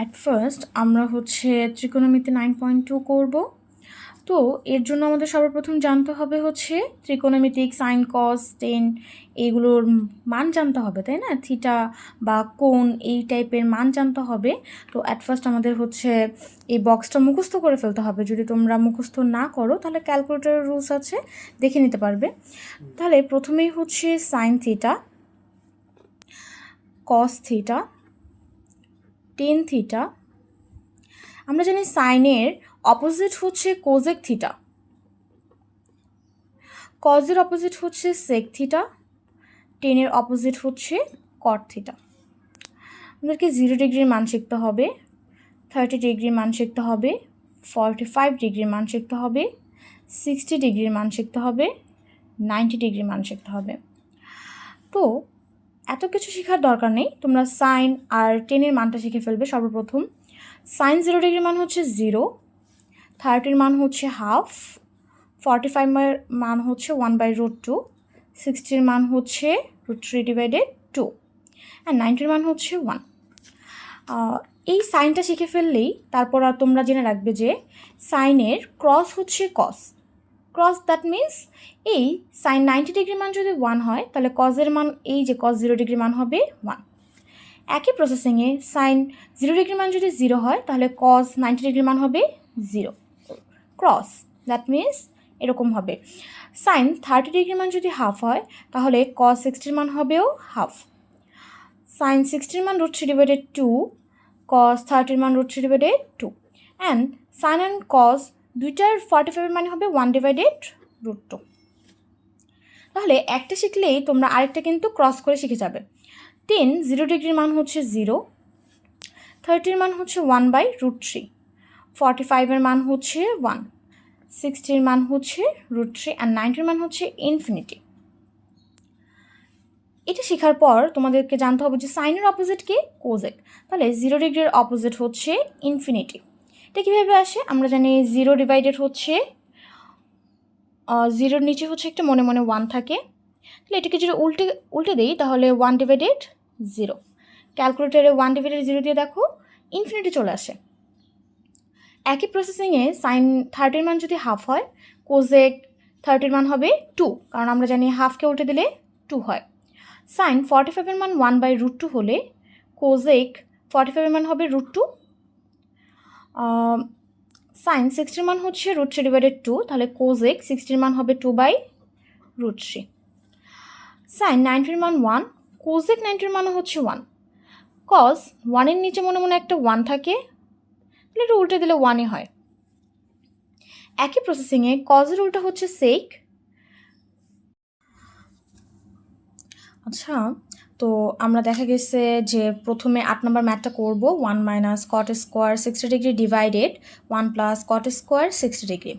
At first আমরা হচ্ছে ত্রিকোণমিতি নাইন পয়েন্ট টু করব। তো এর জন্য আমাদের সর্বপ্রথম জানতে হবে হচ্ছে ত্রিকোণমিতিক সাইন কস টেন এগুলোর মান জানতে হবে, তাই না? থিটা বা কোন এই টাইপের মান জানতে হবে। তো অ্যাট ফার্স্ট আমাদের হচ্ছে এই বক্সটা মুখস্থ করে ফেলতে হবে। যদি তোমরা মুখস্থ না করো, তাহলে ক্যালকুলেটরের রুলস আছে, দেখে নিতে পারবে। তাহলে প্রথমেই হচ্ছে sine theta cos theta tan theta আমরা জানি সাইনের অপোজিট হচ্ছে কোজেক থিটা কজের অপোজিট হচ্ছে সেক থিটা টেনের অপোজিট হচ্ছে কট থিটা আমাদেরকে জিরো ডিগ্রির মান শিখতে হবে থার্টি ডিগ্রির মান শিখতে হবে ফর্টি ফাইভ ডিগ্রির মান শিখতে হবে সিক্সটি ডিগ্রির মান শিখতে হবে নাইনটি ডিগ্রির মান শিখতে হবে। তো এত কিছু শেখার দরকার নেই। তোমরা সাইন আর টেনের মানটা শিখে ফেলবে সর্বপ্রথম। সাইন জিরো ডিগ্রির মান হচ্ছে জিরো থার্টির মান হচ্ছে হাফ ফর্টি ফাইভের মান হচ্ছে ওয়ান বাই রুট টু সিক্সটির মান হচ্ছে root three divided two and নাইনটির মান হচ্ছে ওয়ান এই সাইনটা শিখে ফেললেই তারপর আর তোমরা জেনে রাখবে যে সাইনের ক্রস হচ্ছে কস ক্রস দ্যাট মিন্স এই সাইন নাইনটি ডিগ্রি মান যদি ওয়ান হয়, তাহলে কজের মান এই যে কস জিরো ডিগ্রি মান হবে ওয়ান একই প্রসেসিংয়ে সাইন জিরো ডিগ্রি মান যদি জিরো হয়, তাহলে কস নাইনটি ডিগ্রি মান হবে জিরো ক্রস দ্যাট মিন্স এরকম হবে। সাইন থার্টি ডিগ্রি মান যদি হাফ হয়, তাহলে কস সিক্সটির মান হবেও হাফ সাইন সিক্সটির মান root three divided two cos থার্টির মান root three divided two and sine and cos দুইটার ফর্টি ফাইভের মানে হবে ওয়ান ডিভাইডেড রুট টু তাহলে একটা শিখলেই তোমরা আরেকটা কিন্তু ক্রস করে শিখে যাবে। টেন জিরো ডিগ্রির মান হচ্ছে জিরো থার্টির মান হচ্ছে one by root three forty ফাইভের মান হচ্ছে ওয়ান সিক্সটির মান হচ্ছে রুট থ্রি অ্যান্ড নাইনটির মান হচ্ছে ইনফিনিটি এটা শেখার পর তোমাদেরকে জানতে হবে যে সাইনের অপোজিট কি? কোজেক তাহলে জিরো ডিগ্রির অপোজিট হচ্ছে ইনফিনিটি এটা কীভাবে আসে? আমরা জানি জিরো ডিভাইডেড হচ্ছে জিরোর নিচে হচ্ছে একটা মনে মনে ওয়ান থাকে। তাহলে এটাকে যদি উল্টে উল্টে দিই, তাহলে ওয়ান ডিভাইডেড জিরো ক্যালকুলেটারে ওয়ান ডিভাইডেড জিরো দিয়ে দেখো ইনফিনিটি চলে আসে। একই প্রসেসিংয়ে সাইন থার্টির মান যদি হাফ হয় কোজেক থার্টির মান হবে টু কারণ আমরা জানি হাফকে উল্টে দিলে টু হয়। সাইন ফর্টি ফাইভের মান ওয়ান বাই রুট টু হলে কোজেক ফর্টি ফাইভের মান হবে রুট টু সাইন সিক্সটির মান হচ্ছে রুট থ্রি ডিভাইডেড টু তাহলে কোজেক সিক্সটির মান হবে two by root three sine নাইনটির মান ওয়ান কোজেক নাইনটির মানও হচ্ছে ওয়ান কজ ওয়ানের নিচে মনে মনে একটা ওয়ান থাকে, তাহলে এটা উল্টে দিলে ওয়ানই হয়। একই প্রসেসিংয়ে কজের উল্টা হচ্ছে সেক আচ্ছা তো আমরা দেখা গেছে যে প্রথমে আট নম্বর ম্যাথটা করব one minus cot square sixty degree divided one plus cot square sixty degree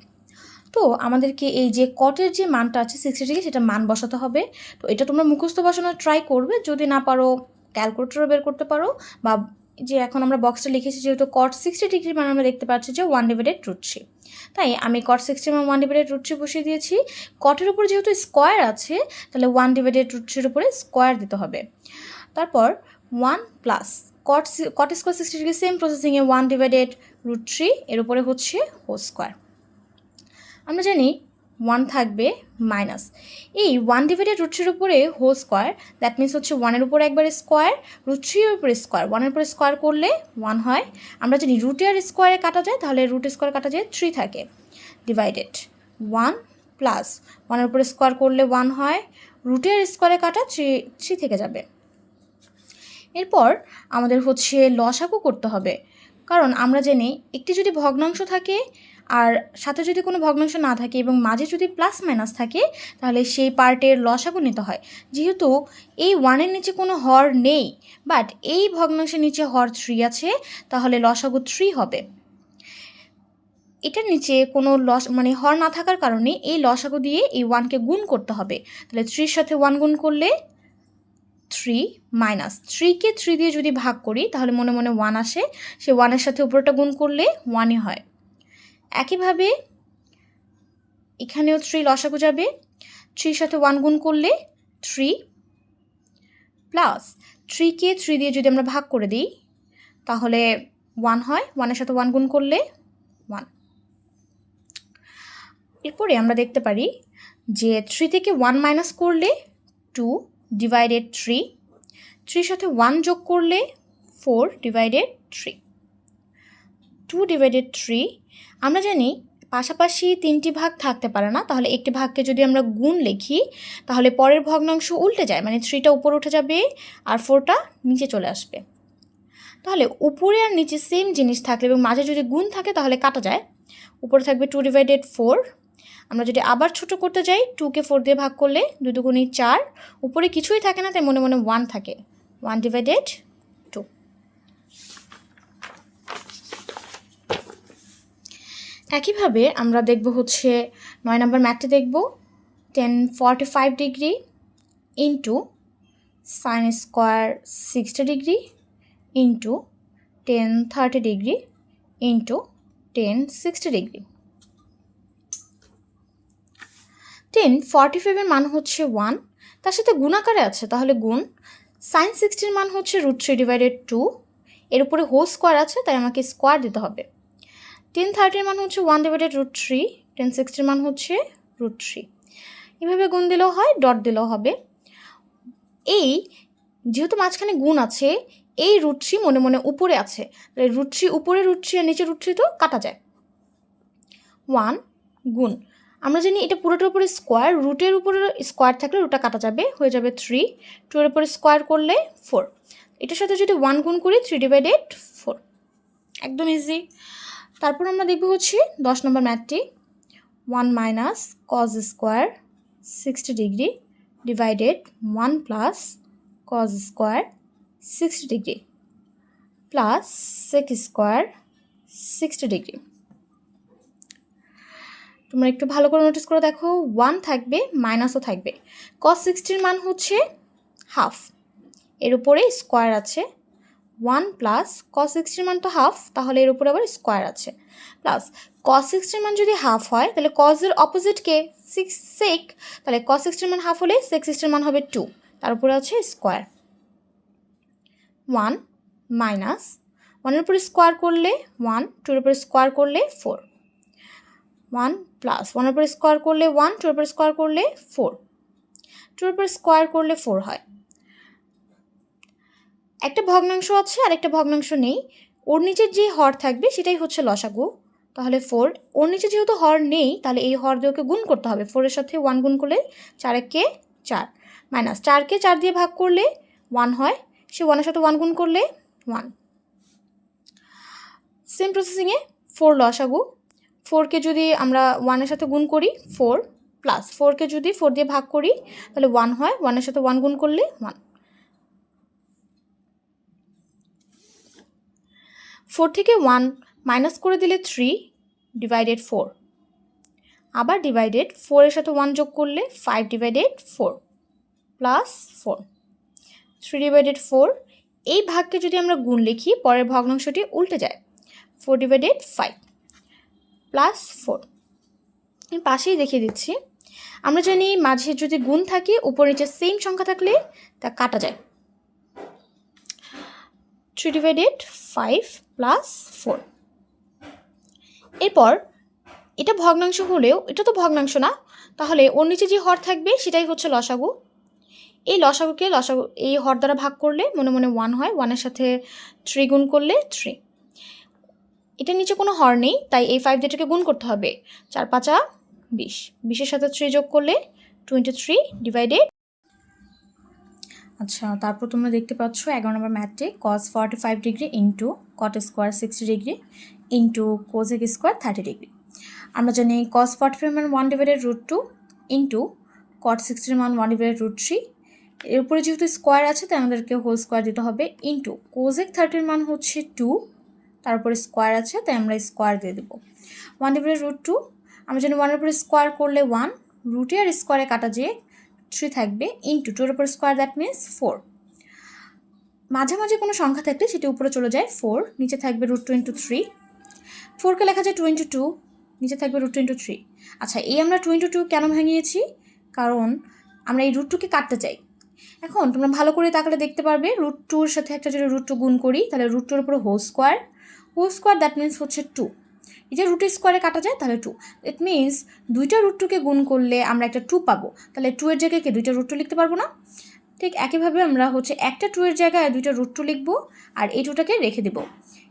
তো আমাদেরকে এই যে কটের যে মানটা আছে সিক্সটি ডিগ্রি সেটা মান বসাতে হবে। তো এটা তোমরা মুখস্থ বসানোর ট্রাই করবে, যদি না পারো ক্যালকুলেটরও বের করতে পারো বা যে এখন আমরা বক্সটা লিখেছি যেহেতু কট সিক্সটি ডিগ্রি মানে আমরা দেখতে পাচ্ছি যে ওয়ান ডিভাইডেড থ্রি তাই আমি কট সিক্সটি এবং ওয়ান ডিভাইডেড রুট থ্রি বসিয়ে দিয়েছি। কটের উপর যেহেতু স্কোয়ার আছে, তাহলে ওয়ান ডিভাইডেড রুট থ্রির উপরে স্কোয়ার দিতে হবে। তারপর one plus cot cot square sixty degree same প্রসেসিংয়ে one divided root three এর উপরে হচ্ছে হো স্কোয়ার আমরা জানি ওয়ান থাকবে মাইনাস এই ওয়ান ডিভাইডেড রুট থ্রির উপরে হো স্কোয়ার দ্যাট মিনস হচ্ছে ওয়ানের উপরে একবার স্কোয়ার রুট থ্রির উপরে স্কোয়ার ওয়ানের উপরে স্কোয়ার করলে ওয়ান হয়। আমরা জানি রুটে আর স্কোয়ারে কাটা যায় তাহলে রুট স্কোয়ার কাটা যায় থ্রি থাকে। ডিভাইডেড ওয়ান প্লাস ওয়ানের উপরে স্কোয়ার করলে ওয়ান হয় রুটের স্কোয়ারে কাটা থ্রি থ্রি থেকে যাবে। এরপর আমাদের হচ্ছে লসাগু করতে হবে। কারণ আমরা জানি একটি যদি ভগ্নাংশ থাকে আর সাথে যদি কোনো ভগ্নাংশ না থাকে এবং মাঝে যদি প্লাস মাইনাস থাকে, তাহলে সেই পার্টের লসাগু নিতে হয়। যেহেতু এই ওয়ানের নিচে কোনো হর নেই বাট এই ভগ্নাংশের নিচে হর থ্রি আছে, তাহলে লসাগু থ্রি হবে। এটার নিচে কোনো লস মানে হর না থাকার কারণে এই লসাগু দিয়ে এই ওয়ানকে গুণ করতে হবে। তাহলে থ্রির সাথে ওয়ান গুণ করলে থ্রি মাইনাস থ্রিকে থ্রি দিয়ে যদি ভাগ করি, তাহলে মনে মনে ওয়ান আসে। সে ওয়ানের সাথে উপরটা গুণ করলে ওয়ানই হয়। একইভাবে এখানেও থ্রি লসাগু যাবে। থ্রির সাথে ওয়ান গুণ করলে থ্রি প্লাস থ্রিকে থ্রি দিয়ে যদি আমরা ভাগ করে দিই, তাহলে ওয়ান হয়। ওয়ানের সাথে ওয়ান গুণ করলে ওয়ান এরপরে আমরা দেখতে পারি যে থ্রি থেকে ওয়ান মাইনাস করলে টু ডিভাইডেড থ্রি থ্রির সাথে ওয়ান যোগ করলে four divided three two divided three আমরা জানি পাশাপাশি তিনটি ভাগ থাকতে পারে না, তাহলে একটি ভাগকে যদি আমরা গুণ লিখি, তাহলে পরের ভগ্নাংশ উল্টে যায় মানে থ্রিটা উপরে উঠে যাবে আর ফোরটা নিচে চলে আসবে। তাহলে উপরে আর নিচে সেম জিনিস থাকলে এবং মাঝে যদি গুণ থাকে, তাহলে কাটা যায়। উপরে থাকবে টু ডিভাইডেড ফোর আমরা যদি আবার ছোট করতে যাই টুকে ফোর দিয়ে ভাগ করলে দুই চার, উপরে কিছুই থাকে না, তাই মনে মনে ওয়ান থাকে। ওয়ান ডিভাইডেড টু একইভাবে আমরা দেখব হচ্ছে নয় নম্বর ম্যাথটি দেখব tan forty five degree into sine square sixty degree into tan thirty degree into tan sixty degree. Tan forty ফাইভের মান হচ্ছে ওয়ান, তার সাথে গুণাকারে আছে, তাহলে গুণ সাইন সিক্সটির মান হচ্ছে রুট থ্রি ডিভাইডেড টু, এর উপরে হোল স্কোয়ার আছে, তাই আমাকে স্কোয়ার দিতে হবে। টেন থার্টির মান হচ্ছে one divided root three tan সিক্সটির মান হচ্ছে রুট থ্রি এভাবে গুণ দিলেও হয় ডট দিলেও হবে। এই যেহেতু মাঝখানে গুণ আছে, এই রুট থ্রি মনে মনে উপরে আছে, তাহলে রুট থ্রি উপরে রুট থ্রি আর নিচে রুট থ্রি তো কাটা যায়। ওয়ান গুণ। আমরা জানি এটা পুরোটার উপরে স্কোয়ার রুটের উপরে স্কোয়ার থাকলে রুটটা কাটা যাবে, হয়ে যাবে থ্রি টু এর উপরে স্কোয়ার করলে ফোর এটার সাথে যদি ওয়ান গুণ করি থ্রি ডিভাইডেড ফোর একদম ইজি তারপর আমরা দেখব হচ্ছে দশ নম্বর ম্যাথটি। One minus cos square sixty degree divided one plus cos square sixty degree plus sec square sixty degree. তোমরা একটু ভালো করে নোটিস করে দেখো ওয়ান থাকবে মাইনাসও থাকবে। কস সিক্সটির মান হচ্ছে হাফ এর উপরে স্কোয়ার আছে ওয়ান প্লাস কস সিক্সটির মান তো হাফ তাহলে এর উপরে আবার স্কোয়ার আছে। প্লাস কস সিক্সটির মান যদি হাফ হয়, তাহলে কজের অপোজিট কে? সিক্স সেক তাহলে কস সিক্সটির মান হাফ হলে সেক সিক্সটির মান হবে টু তার উপরে আছে স্কোয়ার ওয়ান মাইনাস ওয়ানের উপরে স্কোয়ার করলে ওয়ান টুর উপরে স্কোয়ার করলে ফোর ওয়ান প্লাস ওয়ানের উপরে স্কোয়ার করলে ওয়ান টুর উপরে স্কোয়ার করলে ফোর টুর উপরে স্কোয়ার করলে ফোর হয়। একটা ভগ্নাংশ আছে আর একটা ভগ্নাংশ নেই। ওর নিচের যে হর থাকবে সেটাই হচ্ছে লসাগু। তাহলে ফোর ওর নিচে যেহেতু হর নেই, তাহলে এই হর দিয়ে ওকে গুণ করতে হবে। ফোরের সাথে ওয়ান গুণ করলে চার একে চার মাইনাস চারকে চার দিয়ে ভাগ করলে ওয়ান হয়। সে ওয়ানের সাথে ওয়ান গুণ করলে ওয়ান সেম প্রসেসিংয়ে ফোর লসাগু। ফোরকে যদি আমরা ওয়ানের সাথে গুণ করি ফোর প্লাস ফোরকে যদি ফোর দিয়ে ভাগ করি, তাহলে ওয়ান হয়। ওয়ানের সাথে ওয়ান গুণ করলে ওয়ান ফোর থেকে ওয়ান মাইনাস করে দিলে থ্রি ডিভাইডেড ফোর। আবার ডিভাইডেড ফোরের সাথে ওয়ান যোগ করলে five divided four plus four. Three divided four, এই ভাগকে যদি আমরা গুণ লিখি, পরের ভগ্নাংশটি উল্টে যায়। Four divided five plus four. আমি পাশেই দেখিয়ে দিচ্ছি। আমরা জানি মাঝে যদি গুণ থাকে, উপর নিচে সেম সংখ্যা থাকলে তা কাটা যায়। Three divided five plus four এরপর, এটা ভগ্নাংশ হলেও, এটা তো ভগ্নাংশ না, তাহলে ওর নিচে যে হর থাকবে, সেটাই হচ্ছে লসাগু। এই লসাগুকে লসাগু, এই হর দ্বারা ভাগ করলে মনে মনে ওয়ান হয় ওয়ানের সাথে থ্রি গুণ করলে থ্রি এটা নিচে কোনো হর নেই, তাই এই ফাইভ দিয়েটাকে গুণ করতে হবে। চার পাঁচা বিশ। বিশের সাথে থ্রি যোগ করলে টোয়েন্টি থ্রি ডিভাইডেড আচ্ছা তারপর তোমরা দেখতে পাচ্ছ এগারো নম্বর ম্যাথে cos forty five degree into cot square sixty degree into cosec square thirty degree আমরা জানি কস ফর্টি ফাইভ মান one divided root two into cot সিক্সটির মান ওয়ান ডিভাইডেড রুট থ্রি এর উপরে যেহেতু স্কোয়ার আছে, তাই আমাদেরকে হোল স্কোয়ার দিতে হবে ইন্টু কোজেক থার্টির মান হচ্ছে টু তার উপরে স্কোয়ার আছে, তাই আমরা স্কোয়ার দিয়ে দেবো। ওয়ান ডিভাইডেড রুট টু আমরা জানি ওয়ানের উপরে স্কোয়ার করলে ওয়ান রুটে আর স্কোয়ারে কাটা যে থ্রি থাকবে ইন্টু টুর উপর স্কোয়ার দ্যাট মিনস ফোর মাঝামাঝি কোনো সংখ্যা থাকলে সেটি উপরে চলে যায় ফোর নিচে থাকবে রুট টু ইন্টু থ্রি ফোরকে লেখা যায় টু ইন্টু টু নিচে থাকবে রুট টু ইন্টু থ্রি আচ্ছা এই আমরা টু ইন্টু টু কেন ভাঙিয়েছি? কারণ আমরা এই রুট টুকে কাটতে চাই। এখন তোমরা ভালো করে তাকালে দেখতে পারবে রুট টুর সাথে একটা যদি রুট টু গুণ করি, তাহলে রুট টুর উপরে whole square whole square that means হচ্ছে টু এই যে রুট স্কোয়ারে কাটা যায়, তাহলে টু ইট মিনস দুইটা রুট টুকে গুণ করলে আমরা একটা টু পাবো। তাহলে টু এর জায়গায় কি দুইটা রুট টু লিখতে পারব না? ঠিক একইভাবে আমরা হচ্ছে একটা টু এর জায়গায় দুইটা রুট টু লিখব আর এই টুটাকে রেখে দেবো।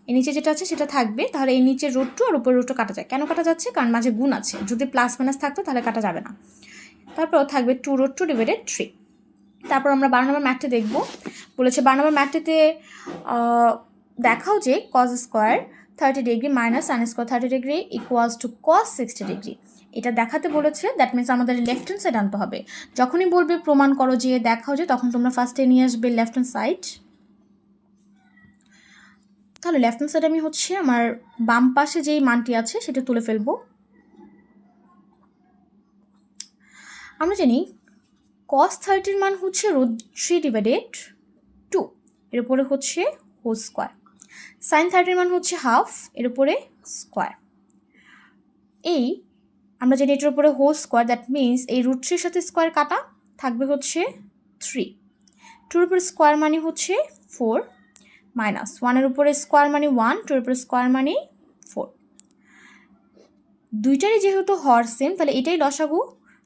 এই নিচে যেটা আছে সেটা থাকবে, তাহলে এই নিচে রুট টু আর উপরে রুট টু কাটা যায়। কেন কাটা যাচ্ছে? কারণ মাঝে গুণ আছে। যদি প্লাস মাইনাস থাকতো তাহলে কাটা যাবে না। তারপর থাকবে two root two divided three তারপর আমরা বারো নম্বর ম্যাথটি দেখব। বলেছে বারো নম্বর ম্যাথটিতে দেখাও যে cos square thirty degree minus sine square thirty degree equals two cos sixty degree এটা দেখাতে বলেছে দ্যাট মিনস আমাদের লেফট হ্যান্ড সাইড আনতে হবে। যখনই বলবে, প্রমাণ করো যে দেখাও যে, তখন তোমরা ফার্স্টে নিয়ে আসবে লেফট হ্যান্ড সাইড তাহলে লেফট হ্যান্ড সাইড আমি হচ্ছে আমার বাম পাশে যেই মানটি আছে, সেটা তুলে ফেলব। আমরা জানি কস থার্টির মান হচ্ছে রোড থ্রি ডিভাইডেড টু এর উপরে হচ্ছে হোল স্কোয়ার সাইন থার্টির মান হচ্ছে হাফ এর উপরে স্কোয়ার এই আমরা জানি এটার উপরে হোল স্কোয়ার দ্যাট মিনস এই রুট থ্রির সাথে স্কোয়ার কাটা থাকবে হচ্ছে থ্রি টুর উপরে স্কোয়ার মানে হচ্ছে ফোর মাইনাস ওয়ানের উপরে স্কোয়ার মানে ওয়ান টুর উপরে স্কোয়ার মানে ফোর দুইটারই যেহেতু হর সেম তাহলে এটাই লসাগু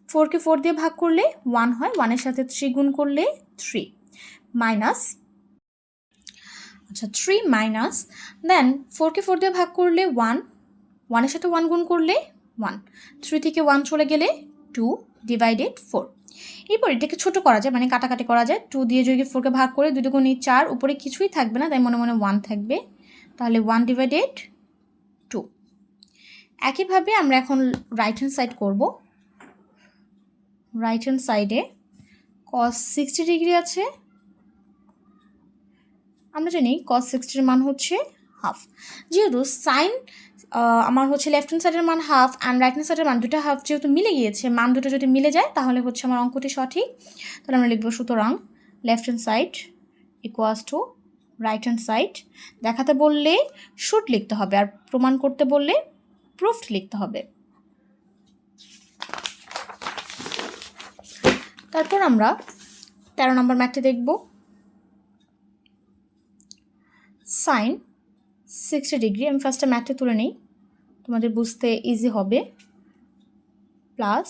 ফোরকে ফোর দিয়ে ভাগ করলে ওয়ান হয় ওয়ানের সাথে থ্রি গুণ করলে থ্রি মাইনাস আচ্ছা থ্রি মাইনাস দেন ফোরকে ফোর দিয়ে ভাগ করলে ওয়ান ওয়ানের সাথে ওয়ান গুণ করলে ওয়ান থ্রি থেকে ওয়ান চলে গেলে টু ডিভাইডেড ফোর এরপর এটাকে ছোটো করা যায় মানে কাটাকাটি করা যায় টু দিয়ে যদি ফোরকে ভাগ করে দুটো গুণ চার, উপরে কিছুই থাকবে না, তাই মনে মনে ওয়ান থাকবে, তাহলে ওয়ান ডিভাইডেড টু একইভাবে আমরা এখন রাইট হ্যান্ড সাইড করব রাইট হ্যান্ড সাইডে কস সিক্সটি ডিগ্রি আছে আমরা জানি কস সিক্সটির মান হচ্ছে হাফ যেহেতু সাইন আমার হচ্ছে লেফট হ্যান্ড সাইডের মান হাফ অ্যান্ড রাইট হ্যান্ড সাইডের মান দুটো হাফ যেহেতু মিলে গিয়েছে, মান দুটো যদি মিলে যায়, তাহলে হচ্ছে আমার অঙ্কটি সঠিক। তাহলে আমরা লিখব সুতরাং left hand side equals to right hand side দেখাতে বললে শুট লিখতে হবে আর প্রমাণ করতে বললে প্রুফড লিখতে হবে। তারপর আমরা তেরো নম্বর ম্যাথটি দেখব। সাইন সিক্সটি ডিগ্রি আমি ফার্স্টে ম্যাথটি তুলে নিই। তোমাদের বুঝতে ইজি হবে। Plus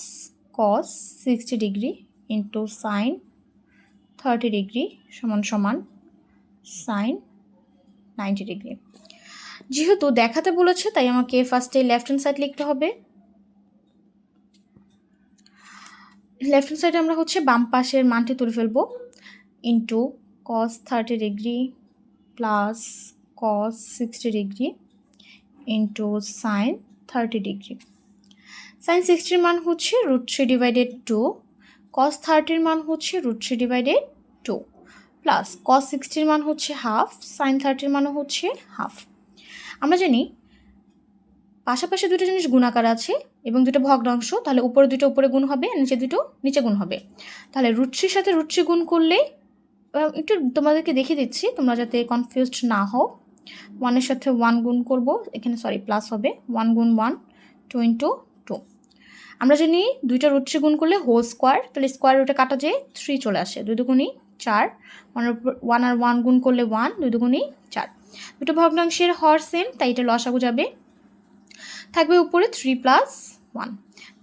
cos sixty degree into sine thirty degree সমান সমান সাইন নাইনটি ডিগ্রি যেহেতু দেখাতে বলেছে, তাই আমাকে ফার্স্টে লেফট হ্যান্ড সাইড লিখতে হবে। লেফট হ্যান্ড সাইডে আমরা হচ্ছে বাম পাশের মানটি তুলে ফেলব। Into cos thirty degree plus cos sixty degree into sine thirty degree sine সিক্সটির মান হচ্ছে root three divided two cos থার্টির মান হচ্ছে root three divided two plus cos সিক্সটির মান হচ্ছে হাফ সাইন থার্টির মানও হচ্ছে হাফ আমরা জানি পাশাপাশি দুটো জিনিস গুণাকার আছে এবং দুটো ভগ্নাংশ, তাহলে উপরে দুটো উপরে গুণ হবে, নিচে দুটো নিচে গুণ হবে। তাহলে রুটসির সাথে রুটসি গুণ করলে একটু তোমাদেরকে দেখিয়ে দিচ্ছি, তোমরা যাতে কনফিউজড না হও। ওয়ানের সাথে ওয়ান গুণ করব, এখানে সরি প্লাস হবে। ওয়ান গুণ ওয়ান টু ইন্টু টু আমরা জানি দুইটা রুটসি গুণ করলে হোল স্কোয়ার তাহলে স্কোয়ার রুটে কাটা যেয়ে থ্রি চলে আসে। দুই দুগুণই চার। উপর ওয়ান আর ওয়ান গুণ করলে ওয়ান দুই দুগুণই চার। দুটো ভগ্নাংশের হর সেম তাই এটা লসাগু যাবে। থাকবে উপরে থ্রি প্লাস ওয়ান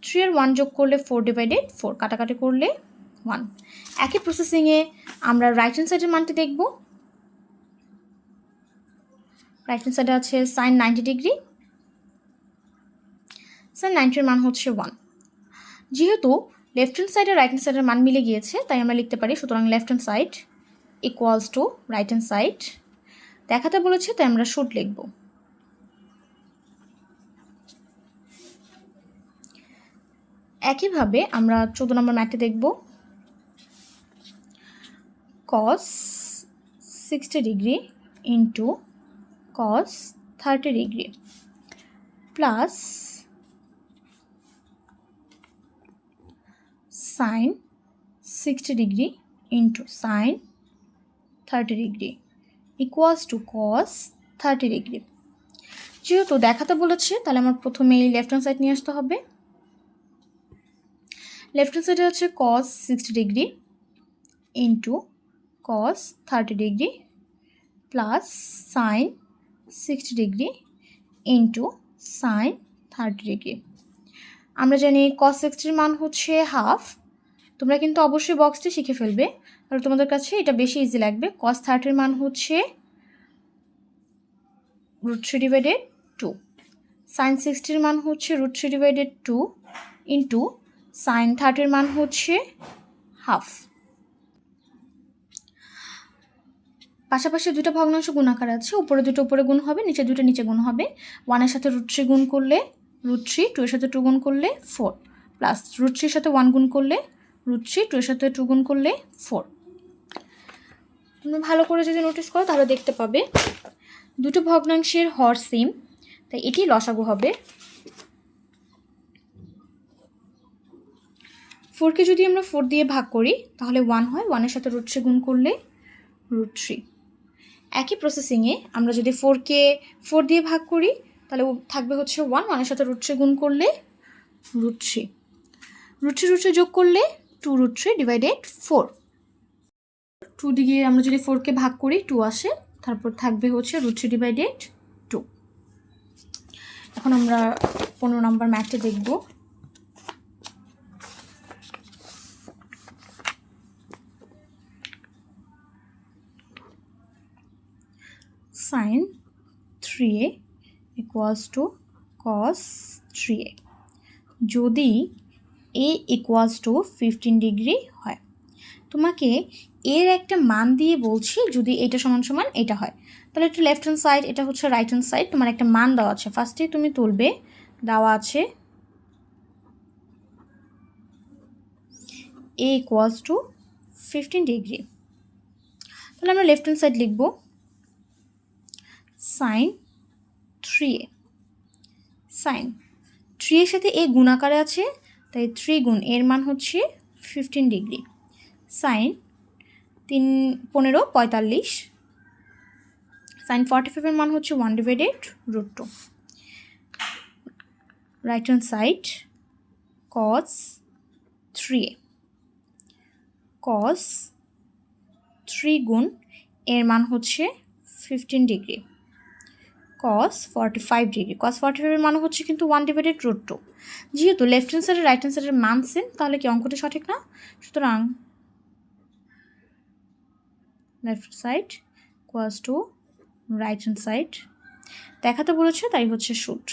থ্রি আর ওয়ান যোগ করলে ফোর ডিভাইডেড ফোর কাটাকাটি করলে ওয়ান একই প্রসেসিংয়ে আমরা রাইট হ্যান্ড সাইডের মানটি দেখব। রাইট হ্যান্ড সাইডে আছে সাইন নাইনটি ডিগ্রি সাইন নাইনটির মান হচ্ছে ওয়ান যেহেতু লেফট হ্যান্ড সাইডে রাইট হ্যান্ড সাইডের মান মিলে গিয়েছে, তাই আমরা লিখতে পারি সুতরাং left hand side equals to right hand side দেখাতে বলেছে, তাই আমরা শুট লিখব। একইভাবে আমরা চোদ্দ নম্বর ম্যাটে দেখব। Cos sixty degree into cos thirty degree plus sine sixty degree into sine thirty degree equals to cos thirty degree যেহেতু দেখাতে বলেছে, তাহলে আমার প্রথমেই লেফট হ্যান্ড সাইড নিয়ে আসতে হবে। লেফট হ্যান্ড সাইডে হচ্ছে cos sixty degree into cos thirty degree plus sine sixty degree into sine thirty degree আমরা জানি কস সিক্সটির মান হচ্ছে হাফ তোমরা কিন্তু অবশ্যই বক্সটি শিখে ফেলবে। তাহলে তোমাদের কাছে এটা বেশি ইজি লাগবে। কস থার্টির মান হচ্ছে root three divided two sine সিক্সটির মান হচ্ছে root three divided two into sine থার্টির মান হচ্ছে হাফ পাশাপাশি দুটো ভগ্নাংশ গুণাকার আছে, উপরে দুটো উপরে গুণ হবে, নিচে দুটো নিচে গুণ হবে। ওয়ানের সাথে রুট থ্রি গুণ করলে রুট থ্রি টু এর সাথে টু গুণ করলে ফোর প্লাস রুট থ্রির সাথে ওয়ান গুণ করলে রুট থ্রি টু এর সাথে টু গুণ করলে ফোর তুমি ভালো করে যদি নোটিস করো, তাহলে দেখতে পাবে দুটো ভগ্নাংশের হর সেম তাই এটি লসাগু হবে। ফোরকে যদি আমরা ফোর দিয়ে ভাগ করি, তাহলে ওয়ান হয় ওয়ানের সাথে রুট থ্রি গুণ করলে রুট থ্রি একই প্রসেসিংয়ে আমরা যদি ফোরকে ফোর দিয়ে ভাগ করি, তাহলে থাকবে হচ্ছে ওয়ান ওয়ানের সাথে রুট থ্রি গুণ করলে root three root three root three যোগ করলে two root three divided four two দিকে আমরা যদি ফোরকে ভাগ করি টু আসে, তারপর থাকবে হচ্ছে রুট থ্রি ডিভাইডেড টু এখন আমরা পনেরো নম্বর ম্যাথে দেখব sine three A equals to cos three A যদি A equals to fifteen degree হয়। তোমাকে এর একটা মান দিয়ে বলছি যদি এটা সমান সমান এটা হয়। তাহলে এটা লেফট হ্যান্ড সাইড এটা হচ্ছে রাইট হ্যান্ড সাইড তোমার একটা মান দেওয়া আছে। ফার্স্টে তুমি তুলবে, দেওয়া আছে A equals to fifteen degree তাহলে আমরা লেফট হ্যান্ড সাইড লিখব। Sine three A sine three এর সাথে এ গুণাকারে আছে, তাই থ্রি গুণ এর মান হচ্ছে ফিফটিন ডিগ্রি সাইন তিন, পনেরো, পঁয়তাল্লিশ। সাইন ফর্টি ফাইভের মান হচ্ছে one divided root two right hand side cos three A cos three গুণ, এর মান হচ্ছে fifteen degree cos forty five degree cos forty ফাইভের মান হচ্ছে কিন্তু ওয়ান ডিভাইডেড রুট টু যেহেতু লেফট হ্যান্ড সাইডের রাইট হ্যান্ড সাইডের মান সেম তাহলে কি অঙ্কটা সঠিক না? সুতরাং left side equals to right hand side দেখাতে বলেছে, তাই হচ্ছে শুট